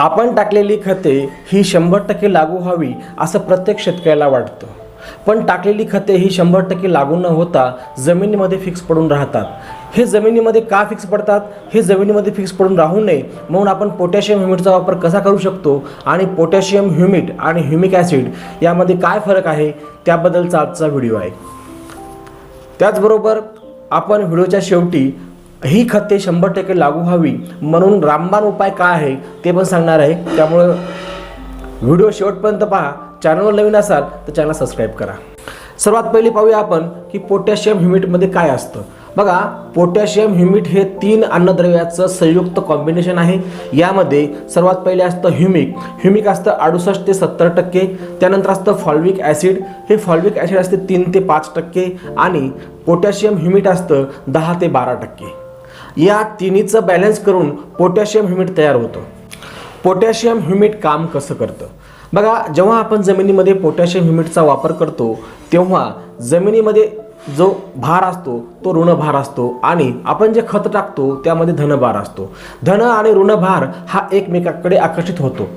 आपण टाकलेली खते ही शंभर टक्के लागू व्हावी असं प्रत्येक शेतकऱ्याला वाटतं. पण टाकलेली खते ही शंभर टक्के लागू न होता जमिनीमध्ये फिक्स पडून राहतात. हे जमिनीमध्ये का फिक्स पडतात? हे जमिनीमध्ये फिक्स पडून राहू नये म्हणून आपण पोटॅशियम ह्युमिटचा वापर कसा करू शकतो आणि पोटॅशियम ह्युमिट आणि ह्युमिक ॲसिड यामध्ये काय फरक आहे? त्याबद्दलचा आजचा व्हिडिओ आहे. त्याचबरोबर आपण व्हिडिओच्या शेवटी ही खते शंभर टक्के लागू व्हावी म्हणून रामबाण उपाय काय आहे ते पण सांगणार आहे. त्यामुळं व्हिडिओ शेवटपर्यंत पहा. चॅनलवर नवीन असाल तर चॅनल सबस्क्राईब करा. सर्वात पहिले पाहूया आपण की पोटॅशियम ह्युमिटमध्ये काय असतं. बघा पोटॅशियम ह्युमिट हे तीन अन्नद्रव्याचं संयुक्त कॉम्बिनेशन आहे. यामध्ये सर्वात पहिले असतं ह्युमिक ह्युमिक असतं अडुसष्ट ते सत्तर टक्के. त्यानंतर असतं फॉल्विक ॲसिड. हे फॉल्विक ॲसिड असते तीन ते पाच टक्के आणि पोटॅशियम ह्युमिट असतं दहा ते बारा टक्के. या तिन्हीचं बॅलन्स करून पोटॅशियम ह्युमिट तयार होतं. पोटॅशियम ह्युमिट काम कसं करतं? बघा जेव्हा आपण जमिनीमध्ये पोटॅशियम ह्युमिटचा वापर करतो तेव्हा जमिनीमध्ये जो भार असतो तो ऋणभार असतो आणि आपण जे खत टाकतो त्यामध्ये धनभार असतो. धन आणि ऋणभार हा एकमेकाकडे आकर्षित होतो.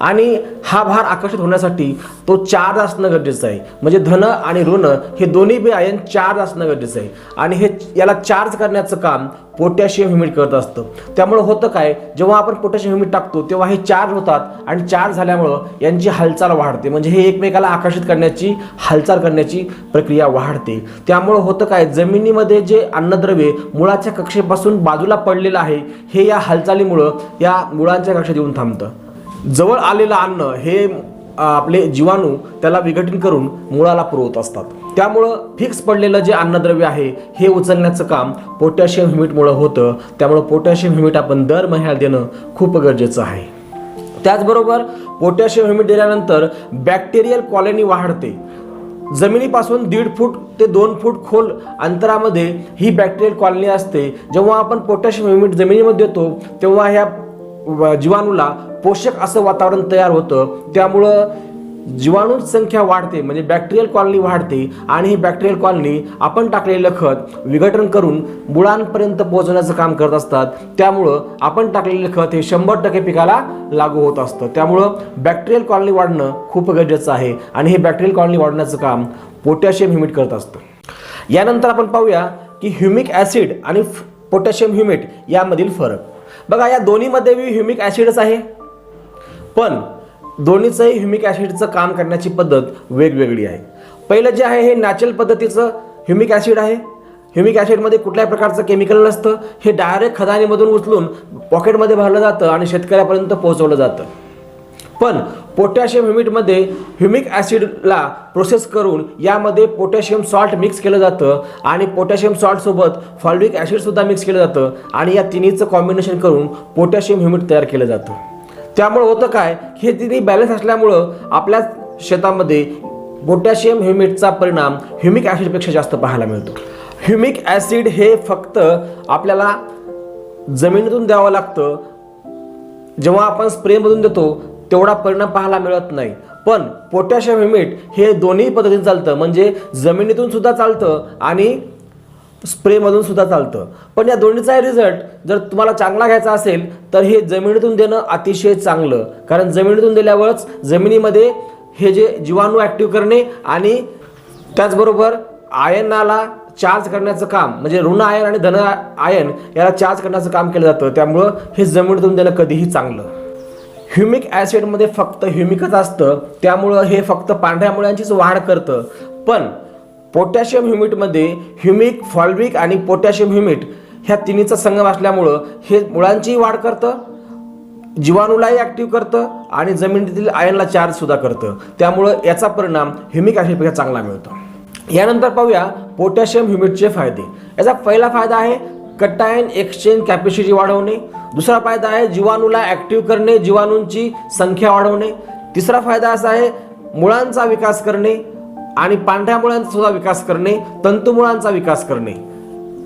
आणि हा भार आकर्षित होण्यासाठी तो चार्ज असणं गरजेचं आहे. म्हणजे धन आणि ऋण हे दोन्ही बी आयन चार्ज असणं गरजेचं आहे. आणि हे याला चार्ज करण्याचं काम पोटॅशियम ह्युमिट करत असतं. त्यामुळं होतं काय जेव्हा आपण पोटॅशियम ह्युमिट टाकतो तेव्हा हे चार्ज होतात आणि चार्ज झाल्यामुळं यांची हालचाल वाढते. म्हणजे हे एकमेकाला आकर्षित करण्याची हालचाल करण्याची प्रक्रिया वाढते. त्यामुळं होतं काय जमिनीमध्ये जे अन्नद्रव्ये मुळाच्या कक्षेपासून बाजूला पडलेलं आहे हे या हालचालीमुळं या मुळांच्या कक्षेत येऊन थांबतं. जवळ आलेलं अन्न हे आपले जीवाणू त्याला विघटन करून मुळाला पुरवत असतात. त्यामुळं फिक्स पडलेलं जे अन्नद्रव्य आहे हे उचलण्याचं काम पोटॅशियम ह्युमिटमुळं होतं. त्यामुळं पोटॅशियम ह्युमिट आपण दर महिन्याला देणं खूप गरजेचं आहे. त्याचबरोबर पोटॅशियम ह्युमिट दिल्यानंतर बॅक्टेरियल कॉलनी वाढते. जमिनीपासून दीड फूट ते दोन फूट खोल अंतरामध्ये ही बॅक्टेरियल कॉलनी असते. जेव्हा आपण पोटॅशियम ह्युमिट जमिनीमध्ये देतो तेव्हा ह्या जीवाणूला पोषक असं वातावरण तयार होतं. त्यामुळं जीवाणूंची संख्या वाढते म्हणजे बॅक्टेरियल कॉलनी वाढते आणि ही बॅक्टेरियल कॉलनी आपण टाकलेलं खत विघटन करून मुळांपर्यंत पोहोचवण्याचं काम करत असतात. त्यामुळं आपण टाकलेलं खत हे शंभर टक्के पिकाला लागू होत असतं. त्यामुळं बॅक्टेरियल कॉलनी वाढणं खूप गरजेचं आहे आणि हे बॅक्टेरियल कॉलनी वाढण्याचं काम पोटॅशियम ह्युमिट करत असतं. यानंतर आपण पाहूया की ह्युमिक ॲसिड आणि पोटॅशियम ह्युमिट यामधील फरक. बघा या दोन्हीमध्ये बी ह्युमिक ॲसिडच आहे. पण दोन्हीचंही ह्युमिक ॲसिडचं काम करण्याची पद्धत वेगवेगळी आहे. पहिलं जे आहे हे नॅचरल पद्धतीचं ह्युमिक ॲसिड आहे. ह्युमिक ॲसिडमध्ये कुठल्याही प्रकारचं केमिकल नसतं. हे डायरेक्ट खदानीमधून उचलून पॉकेटमध्ये भरलं जातं आणि शेतकऱ्यापर्यंत पोहोचवलं जातं. पण पोटॅशियम ह्युमिटमध्ये ह्युमिक ॲसिडला प्रोसेस करून यामध्ये पोटॅशियम सॉल्ट मिक्स केलं जातं आणि पोटॅशियम सॉल्टसोबत फॉल्विक ॲसिडसुद्धा मिक्स केलं जातं आणि या तिन्हीचं कॉम्बिनेशन करून पोटॅशियम ह्युमिट तयार केलं जातं. त्यामुळं होतं काय? हे तिन्ही बॅलन्स असल्यामुळं आपल्या शेतामध्ये पोटॅशियम ह्युमिटचा परिणाम ह्युमिक ॲसिडपेक्षा जास्त पाहायला मिळतो. ह्युमिक ॲसिड हे फक्त आपल्याला जमिनीतून द्यावं लागतं. जेव्हा आपण स्प्रेमधून देतो तेवढा परिणाम पाहायला मिळत नाही. पण पोटॅशियम हिमेट हे दोन्ही पद्धतीने चालतं. म्हणजे जमिनीतून सुद्धा चालतं आणि स्प्रेमधून सुद्धा चालतं. पण या दोन्हीचा रिझल्ट जर तुम्हाला चांगला घ्यायचा असेल तर हे जमिनीतून देणं अतिशय चांगलं. कारण जमिनीतून दिल्यावरच जमिनीमध्ये हे जे जीवाणू ॲक्टिव्ह करणे आणि त्याचबरोबर आयनाला चार्ज करण्याचं काम म्हणजे ऋण आयन आणि धन आयन याला चार्ज करण्याचं काम केलं जातं. त्यामुळं हे जमिनीतून देणं कधीही चांगलं. ह्युमिक ॲसिडमध्ये फक्त ह्युमिकच असतं त्यामुळं हे फक्त पांढऱ्या मुळ्यांचीच वाढ करतं. पण पोटॅशियम ह्युमिटमध्ये ह्युमिक फॉल्विक आणि पोटॅशियम ह्युमिट ह्या तिन्हीचा संगम असल्यामुळं हे मुळांचीही वाढ करतं जीवाणूलाही ॲक्टिव्ह करतं आणि जमिनीतील आयनला चार्जसुद्धा करतं. त्यामुळं याचा परिणाम ह्युमिक ॲसिडपेक्षा चांगला मिळतो. यानंतर पाहूया पोटॅशियम ह्युमिटचे फायदे. याचा पहिला फायदा आहे कटायन एक्सचेंज कॅपॅसिटी वाढवणे. दुसरा फायदा आहे जीवाणूला ॲक्टिव्ह करणे जीवाणूंची संख्या वाढवणे. तिसरा फायदा असा आहे मुळांचा विकास करणे आणि पांढऱ्या मुळांचा सुद्धा विकास करणे तंतुमुळांचा विकास करणे.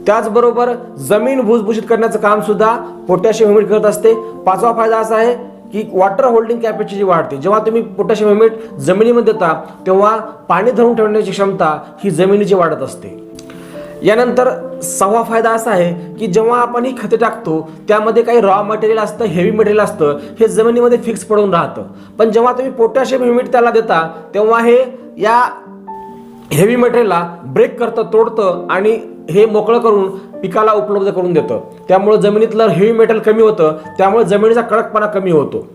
त्याचबरोबर जमीन भुसभुशीत करण्याचं काम सुद्धा पोटॅशियम ह्युमिट करत असते. पाचवा फायदा असा आहे की वॉटर होल्डिंग कॅपॅसिटी वाढते. जेव्हा तुम्ही पोटॅशियम ह्युमिट जमिनीमध्ये देता तेव्हा पाणी धरून ठेवण्याची क्षमता ही जमिनीची वाढत असते. यानंतर सहावा फायदा असा आहे की जेव्हा आपण ही खते टाकतो त्यामध्ये काही रॉ मटेरियल असतं हेवी मटेरियल असतं हे जमिनीमध्ये फिक्स पडून राहतं. पण जेव्हा तुम्ही पोटॅशियम ह्युमिड त्याला देता तेव्हा हे या हेवी मटेरियलला ब्रेक करतं तोडतं आणि हे मोकळं करून पिकाला उपलब्ध करून देतं. त्यामुळे जमिनीतलं हेवी मेटल कमी होतं त्यामुळे जमिनीचा कडकपणा कमी होतो.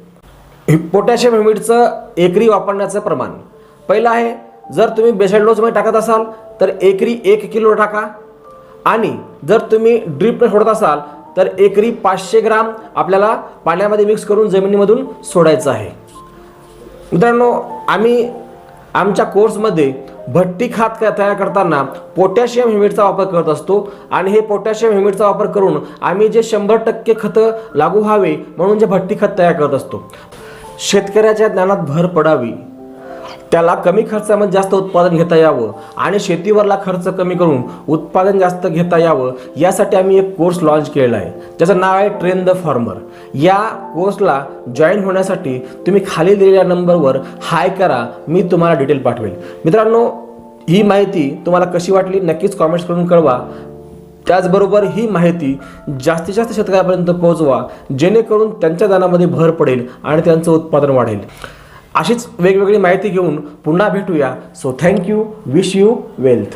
पोटॅशियम ह्युमिडचं एकरी वापरण्याचं प्रमाण. पहिलं आहे जर तुम्ही बेसल डोसमध्ये टाकत असाल तर एकरी एक किलो टाका. आणि जर तुम्ही ड्रिपने सोडत असाल तर एकरी पाचशे ग्राम आपल्याला पाण्यामध्ये मिक्स करून जमिनीमधून सोडायचं आहे. मित्रांनो आम्ही आमच्या कोर्समध्ये भट्टी खात तयार करताना पोटॅशियम ह्युमिडचा वापर करत असतो. आणि हे पोटॅशियम ह्युमिडचा वापर करून आम्ही जे शंभर टक्के खतं लागू व्हावे म्हणून जे भट्टी खत तयार करत असतो. शेतकऱ्याच्या ज्ञानात भर पडावी. त्याला कमी खर्चामध्ये जास्त उत्पादन घेता यावं आणि शेतीवरला खर्च कमी करून उत्पादन जास्त घेता यावं यासाठी आम्ही एक कोर्स लॉन्च केलेला आहे. ज्याचं नाव आहे ट्रेन द फार्मर या कोर्सला जॉईन होण्यासाठी तुम्ही खाली दिलेल्या नंबरवर हाय करा मी तुम्हाला डिटेल पाठवेल. मित्रांनो ही माहिती तुम्हाला कशी वाटली नक्कीच कॉमेंट्स करून कळवा. त्याचबरोबर ही माहिती जास्तीत जास्त शेतकऱ्यापर्यंत पोहोचवा जेणेकरून त्यांच्या दानामध्ये भर पडेल आणि त्यांचं उत्पादन वाढेल. अशीच वेगवेगळी माहिती घेऊन पुन्हा भेटूया. So thank you wish you wealth